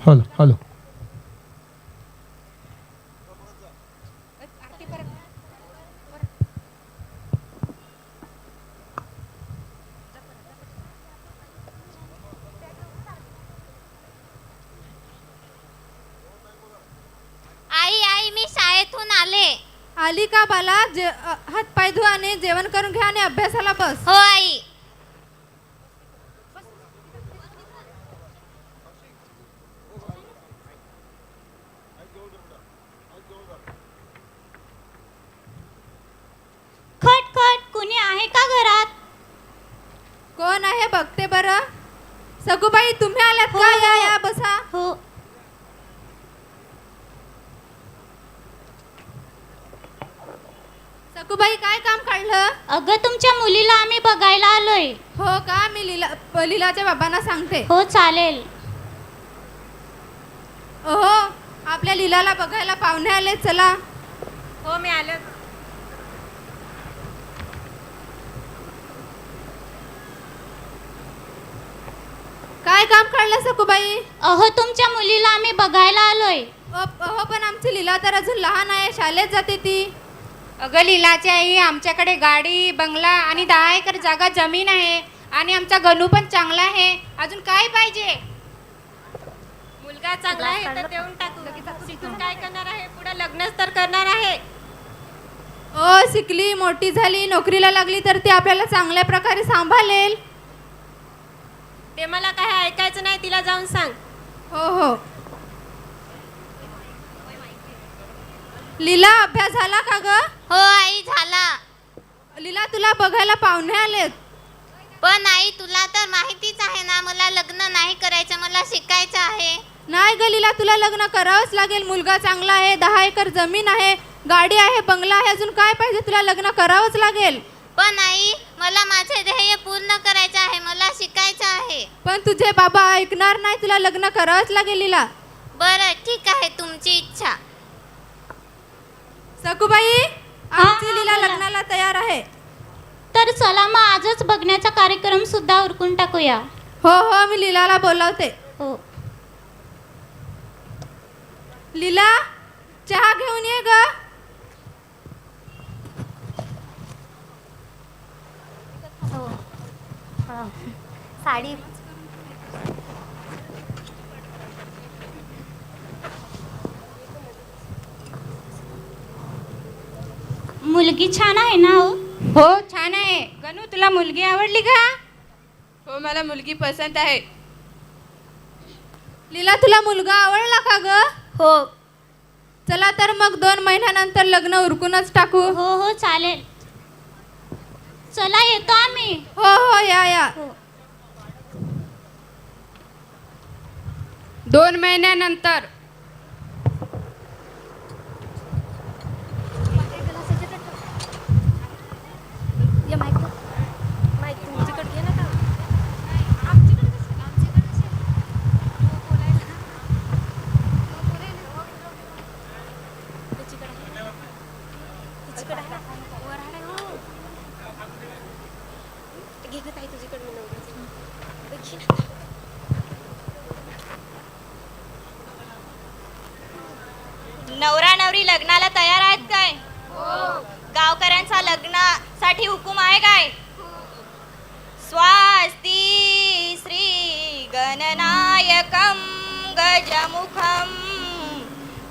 Hello hello. आई आई मी शाळेतून आले. आली का बाला? जे हात पाय धु आणि जेवण करून घ्या आणि अभ्यासाला बस. हो आई खट खट कुणी आहे का घरात कोण आहे बघते बरं. सगूबाई तुम्ही आल्यात का? या या बसा. हो. सगूबाई काय काम काढलं? अगं तुमच्या मुलीला आम्ही बघायला आलोय. हो का? मी लीला प- लीलाच्या बाबांना सांगते. हो चालेल. ओहो आपल्या लीलाला बघायला पाहुणे आले चला. हो मी आले काय काम काढलं सगूबाई अहो तुमच्या मुलीला आम्ही बघायला आलोय. अहो पण आमची लीला तर अजून लहान आहे शाळेत जाते ती. अगं लीलाची आई आमच्याकडे गाडी बंगला आणि दहा एकर जागा जमीन आहे आणि आमचा गणू पण चांगला आहे. अजून काय पाहिजे? मुलगा चांगला आहे तर देऊन टाकू. शिकून काय करणार आहे? पुढे लग्नच तर करणार आहे. ओ शिकली मोठी झाली नोकरीला लागली तर ती आपल्याला चांगल्या प्रकारे सांभाळेल. ते मला काय ऐकायचं नाही तिला जाऊन सांग. हो हो. लीला अभ्यास झाला का ग? हो आई झाला. लीला तुला बघायला पाहुणे आलेत. पण आई तुला तर माहितीच आहे ना मला लग्न नाही करायचं मला शिकायचं आहे. नाही ग लीला तुला लग्न करावंच लागेल. मुलगा चांगला आहे दहा एकर जमीन आहे गाडी आहे बंगला आहे अजून काय पाहिजे? तुला लग्न करावंच लागेल. पण आई मला माझे ध्येय पूर्ण करायचं आहे मला शिकायचं आहे. पण तुझे बाबा ऐकणार नाही तुला लग्न करावंच लागेल लीला बरं ठीक आहे तुमची इच्छा. सकुबाई आमची हा, लीला. लग्नाला तयार आहे. तर चला मग आजच बघण्याचा कार्यक्रम सुद्धा उरकून टाकूया. हो हो मी लीलाला बोलावते. हो. लीला चहा घेऊन ये ग साडी. मुलगी छान आहे ना हो? हो छान आहे. गणू तुला मुलगी आवडली का? हो मला मुलगी पसंत आहे. लीला तुला मुलगा आवडला का ग? हो. चला तर मग दोन महिन्यानंतर लग्न उरकूनच टाकू. हो हो चालेल. चला येतो आम्ही. हो हो या या. हो. दोन महिन्यानंतर नवरा नवरी लग्नाला तयार आहेत काय गावकऱ्यांचा साठी हुकूम आहे काय? स्वास्ती श्री गणनायकम गजमुखम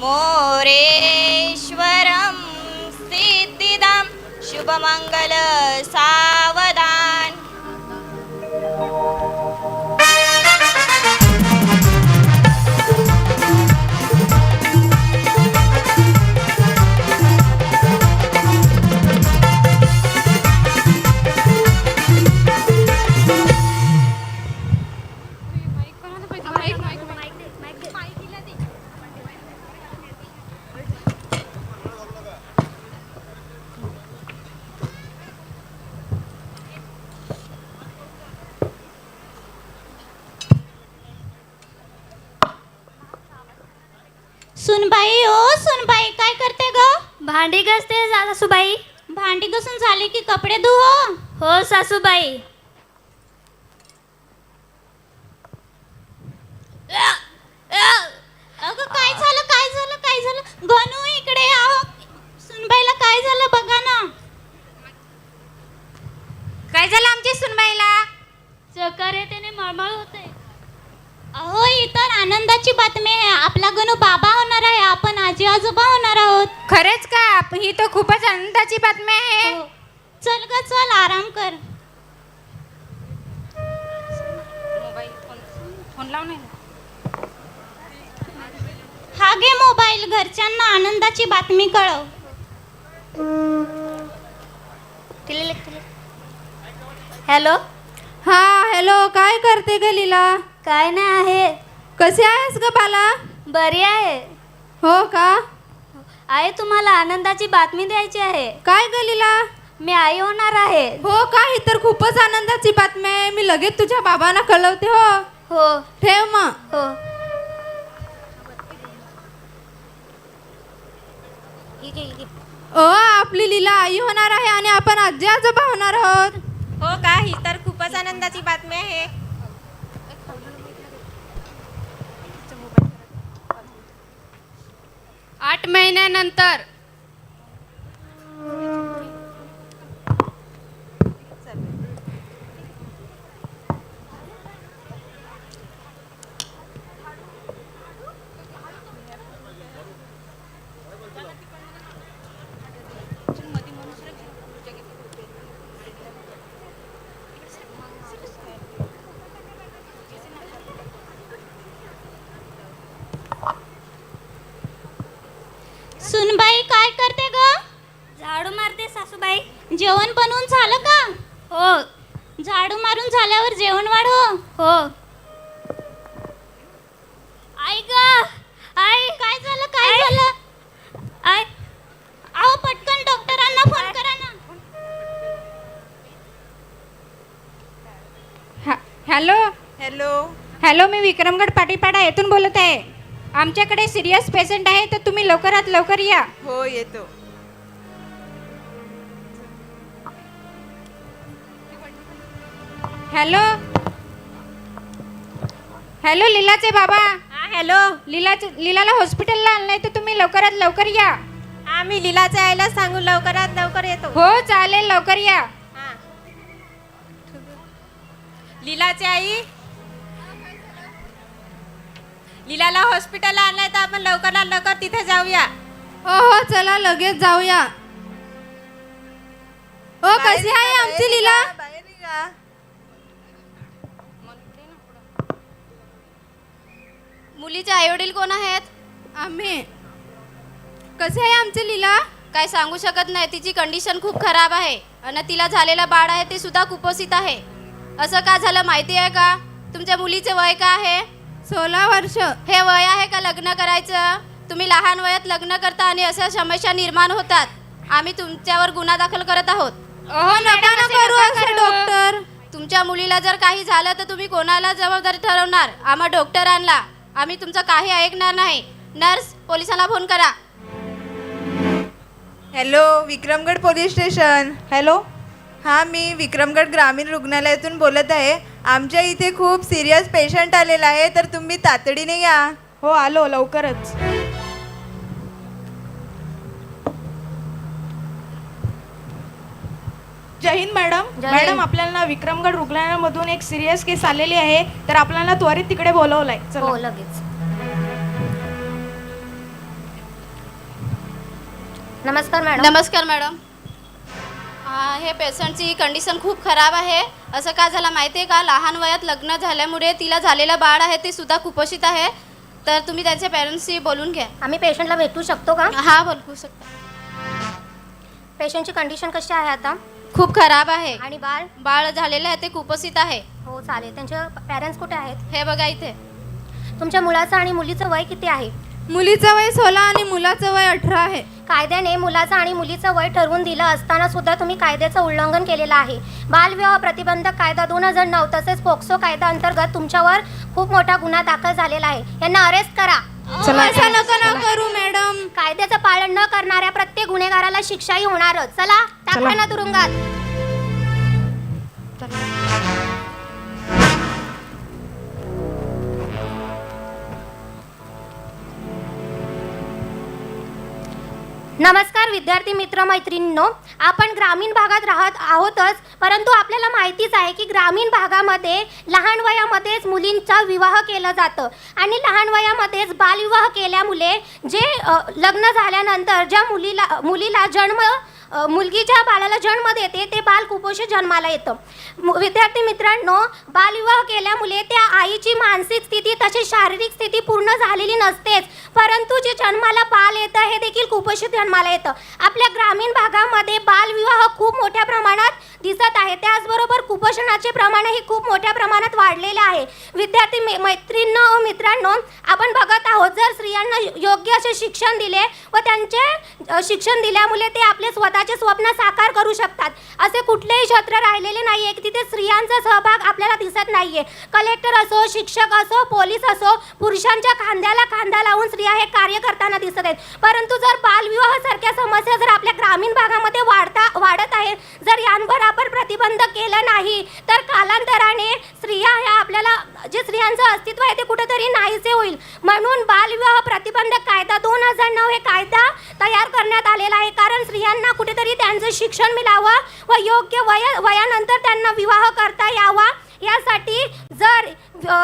मोरेश्वरम सिद्धिदाम शुभमंगल सा सुनबाई ओ सुनबाई काय करते ग? भांडी घासते सासूबाई. भांडी घासून झाली की कपडे धुवो? हो सासूबाई. अगं काय झालं काय झालं काय झालं? गणू इकडे आहो सुनबाईला काय झालं बघा ना. काय झालं आमच्या सुनबाईला? चक्कर येते आणि मळमळ होते अहो इतर आनंदाची बातमी आहे. आपला गणू बाबा होणार आहे. आपण आजी आजोबा होणार आहोत. खरंच का? ही तर खूपच आनंदाची बातमी आहे. हो. चल ग चल आराम कर. फोन लाव नाही हा घे मोबाईल घरच्यांना आनंदाची बातमी कळव. हॅलो? हा हॅलो काय करते ग लीला? काय नाही आहे. कशी आहेस ग बाला? बरी आहे. हो का? आहे तुम्हाला आनंदाची बातमी द्यायची आहे. काय ग लीला? मी आई होणार आहे. हो का? ही तर खूपच आनंदाची बातमी आहे. मी लगेच तुझ्या बाबांना कळवते हो. हो. ठेव मग. हो. ओ आपली लीला आई होणार आहे आणि आपण आजी आजोबा होणार आहोत. हो का? ही तर खूपच आनंदाची बातमी आहे. आठ महिन्यानंतर सुनबाई काय करते ग झाडू मारते सासूबाई जेवण बनवून झालं का? हो. झाडू मारून झाल्यावर जेवण वाढव. हो. आई ग आई काय झालं काय झालं? आई. आहो पटकन डॉक्टरांना फोन करा ना. हॅलो. हॅलो. हॅलो मी विक्रमगड पाटीपाडा येथून बोलत आहे. आमच्याकडे सिरियस पेशंट आहे तर तुम्ही लवकरात लवकर या. हो येतो. हॅलो हॅलो लीलाचे बाबा? हॅलो लीलाचे लीलाला हॉस्पिटलला आणलंय तर तुम्ही लवकरात लवकर या. आम्ही लीलाच्या आईला सांगू लवकरात लवकर येतो. हो चालेल लवकर या. लीलाची आई? लीलाला हॉस्पिटलला आणलंय तर आपण लवकरात लवकर तिथे जाऊया. हो हो चला लगेच जाऊया. हो कशी आहे आमची लीला मुलीचे आईवडील कोण आहेत? आम्ही. कशी आहे आमची लीला? काय सांगू शकत नाही. तिची कंडिशन खूप खराब आहे. आणि तिला झालेलं बाळ आहे ते सुद्धा कुपोषित आहे. असं का झालं माहिती आहे का? तुमच्या मुलीचे वय का आहे? सोळा वर्ष. हे वय आहे का लग्न करायचं? तुम्ही लहान वयात लग्न करता आणि अशा समस्या निर्माण होतात. आम्ही तुमच्यावर गुन्हा दाखल करत आहोत. नका ना करू असं डॉक्टर. तुमच्या मुलीला जर काही झालं तर तुम्ही कोणाला जबाबदारी ठरवणार? आम्हा डॉक्टरांना. आम्ही तुमचं काही ऐकणार नाही. नर्स पोलिसांना फोन करा. Hello Vikramgad police station. Hello? हां मी विक्रमगड ग्रामीण रुग्णालयातून बोलत आहे. आमच्या इथे खूप सिरियस पेशंट आलेला आहे तर तुम्ही तातडीने या. हो आलो लवकरच. जय हिंद मॅडम. मॅडम आपल्याला विक्रमगड रुग्णालयामधून एक सिरियस केस आलेली आहे. तर आपल्याला त्वरित तिकडे बोलवलंय. चला. हो लगेच. नमस्कार मॅडम. नमस्कार मॅडम. हा, हे पेशंटची कंडिशन खूप खराब आहे. असं का झालं माहिती आहे का? लहान वयात लग्न झाल्यामुळे तिला झालेलं बाळ आहे ते सुद्धा कुपोषित आहे. तर तुम्ही त्यांच्या पॅरेंट्सशी बोलून घ्या. आम्ही पेशंटला भेटू शकतो का? हा बोलू शकता. पेशंटची कंडिशन कशी आहे आता? खूप खराब आहे. आणि बाळ? बाळ झालेलं आहे ते कुपोषित आहे. हो चालेल. त्यांचे पॅरेंट्स कुठे आहेत? हे बघा इथे. तुमच्या मुलाचं आणि मुलीचं वय किती आहे? मुलीचं वय सोळा आणि मुलाचं वय अठरा आहे. कायद्याने मुलाचं आणि मुलीचं वय ठरवून दिलं असताना सुद्धा तुम्ही कायद्याचं उल्लंघन केलेलं आहे. बालविवाह प्रतिबंधक कायदा दोन हजार नऊ तसेच पोक्सो कायदा अंतर्गत तुमच्यावर खूप मोठा गुन्हा दाखल झालेला आहे. यांना अरेस्ट करा. असं नका ना करू मॅडम कायद्याचं पालन न करणाऱ्या प्रत्येक गुन्हेगाराला शिक्षाही होणारच. चला. टाका ना तुरुंगात. नमस्कार विद्यार्थी मित्र मैत्रिणींनो. आपण ग्रामीण भागात राहत आहोतच परंतु आपल्याला माहितीच आहे की ग्रामीण भागामध्ये लहान वयामध्येच मुलींचा विवाह केलं जातं. आणि लहान वयामध्येच बालविवाह केल्यामुळे जे लग्न झाल्यानंतर ज्या मुलीला मुलीला जन्म मुलगी मुलगीच्या बाळाला जन्म देते ते बाल कुपोषित जन्माला येतं. विद्यार्थी मित्रांनो बालविवाह केल्यामुळे त्या आईची मानसिक स्थिती तशी शारीरिक स्थिती पूर्ण झालेली नसतेच परंतु जे जन्माला बाल येतं हे देखील कुपोषित कामाला येतं. आपल्या ग्रामीण भागामध्ये बालविवाह खूप मोठ्या प्रमाणात दिसत आहे. त्याचबरोबर कुपोषणाचे प्रमाणही खूप मोठ्या प्रमाणात वाढलेले आहे. विद्यार्थी मे- मैत्रिणींनो व मित्रांनो आपण बघत आहोत जर स्त्रियांना योग्य असे शिक्षण दिले व त्यांचे शिक्षण दिल्यामुळे ते आपले स्वतःचे स्वप्न साकार करू शकतात. असे कुठलेही क्षेत्र राहिलेले नाही आहे की तिथे स्त्रियांचा सहभाग आपल्याला दिसत नाही आहे कलेक्टर असो शिक्षक असो पोलीस असो पुरुषांच्या खांद्याला खांदा लावून स्त्रिया हे कार्य करताना दिसत आहेत. परंतु जर बालविवाह सारख्या समस्या जर आपल्या ग्रामीण भागामध्ये वाढता वाढत आहेत जर यांवर आपण प्रतिबंध केलं नाही तर कालांतराने स्त्रिया ह्या आपल्याला जे स्त्रियांचं अस्तित्व आहे ते कुठेतरी नाहीसे होईल. म्हणून बालविवाह प्रतिबंधक कायदा दोन हजार नऊ हे कायदा तयार करण्यात आलेला आहे. कारण स्त्रियांना कुठेतरी त्यांचं शिक्षण मिळावं व योग्य वय वयानंतर त्यांना विवाह करता यावा. यासाठी जर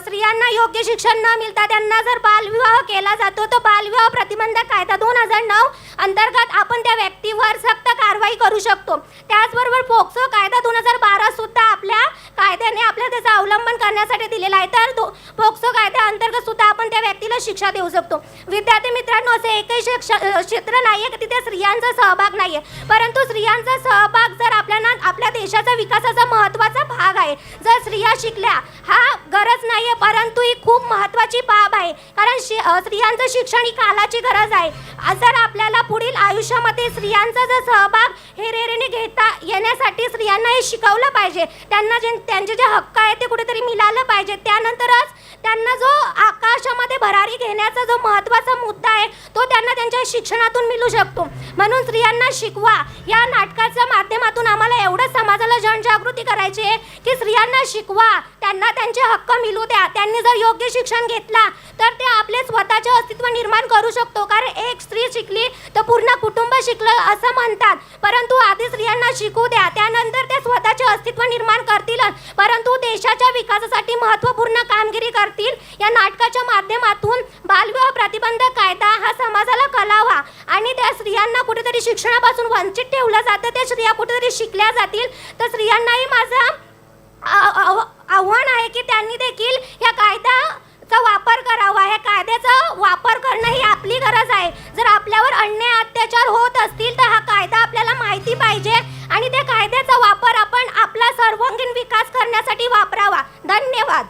स्त्रियांना योग्य शिक्षण न मिळता त्यांना जर बालविवाह केला जातो तो बालविवाह प्रतिबंधक कायदा दोन हजार नऊ अंतर्गत आपण त्या व्यक्तीवर सक्त कारवाई करू शकतो. त्याचबरोबर पोक्सो कायदा दोन हजार बारा सुद्धा आपल्या कायद्याने आपल्या त्याचा अवलंबन करण्यासाठी दिलेला आहे. तर तो पोक्सो कायद्या अंतर्गत सुद्धा आपण त्या व्यक्तीला शिक्षा देऊ शकतो. विद्यार्थी मित्रांनो असे एकही शिक्ष- क्षेत्र नाही आहे की तिथे स्त्रियांचा सहभाग नाही आहे परंतु स्त्रियांचा सहभाग जर आपल्याला आपल्या देशाचा विकासाचा महत्त्वाचा भाग आहे. जर स्त्रिया शिकल्या हा गरज नाही आहे परंतु ही खूप महत्त्वाची बाब आहे. कारण शि स्त्रियांचं शिक्षण ही कालाची गरज आहे. जर आपल्याला पुढील आयुष्यामध्ये स्त्रियांचा जर सहभाग हेरेरेने घेता येण्यासाठी स्त्रियांना हे शिकवलं पाहिजे. त्यांना जे त्यांचे जे हक्क आहेत ते कुठेतरी मिळालं पाहिजे. त्यानंतरच त्यांना जो आकाशामध्ये भरारी घेण्याचा जो महत्त्वाचा मुद्दा आहे तो त्यांना त्यांच्या शिक्षणातून मिळू शकतो. म्हणून स्त्रियांना शिकवा. या नाटकाच्या माध्यमातून आम्हाला एवढंच समाजाला जनजागृती करायची आहे की स्त्रियांना शिकवा. त्यांना त्यांचे हक्क मिळू द्या. त्यांनी जर योग्य शिक्षण घेतला तर ते आपले स्वतःचे अस्तित्व निर्माण करू शकतो. कारण एक स्त्री शिकली तर पूर्ण कुटुंब शिकलं असं म्हणतात. परंतु आधी स्त्रियांना शिकू द्या. त्यानंतर ते स्वतःचे अस्तित्व निर्माण करतीलच परंतु देशाच्या विकासासाठी महत्त्वपूर्ण कामगिरी करतील. या नाटकाच्या माध्यमातून बालविवाह प्रतिबंधक कायदा हा समाजाला कलावा आणि त्या स्त्रियांना कुठेतरी शिक्षणापासून वंचित ठेवलं जातं. त्या स्त्रिया कुठेतरी शिकल्या जातील. तर स्त्रियांनाही माझा आव्हान आहे की त्यांनी देखील या कायद्याचा वापर करावा ह्या कायद्याचा वापर करणं ही आपली गरज आहे. जर आपल्यावर अन्याय अत्याचार होत असतील तर हा कायदा आपल्याला माहिती पाहिजे आणि त्या कायद्याचा वापर आपण आपला सर्वांगीण विकास करण्यासाठी वापरावा. धन्यवाद.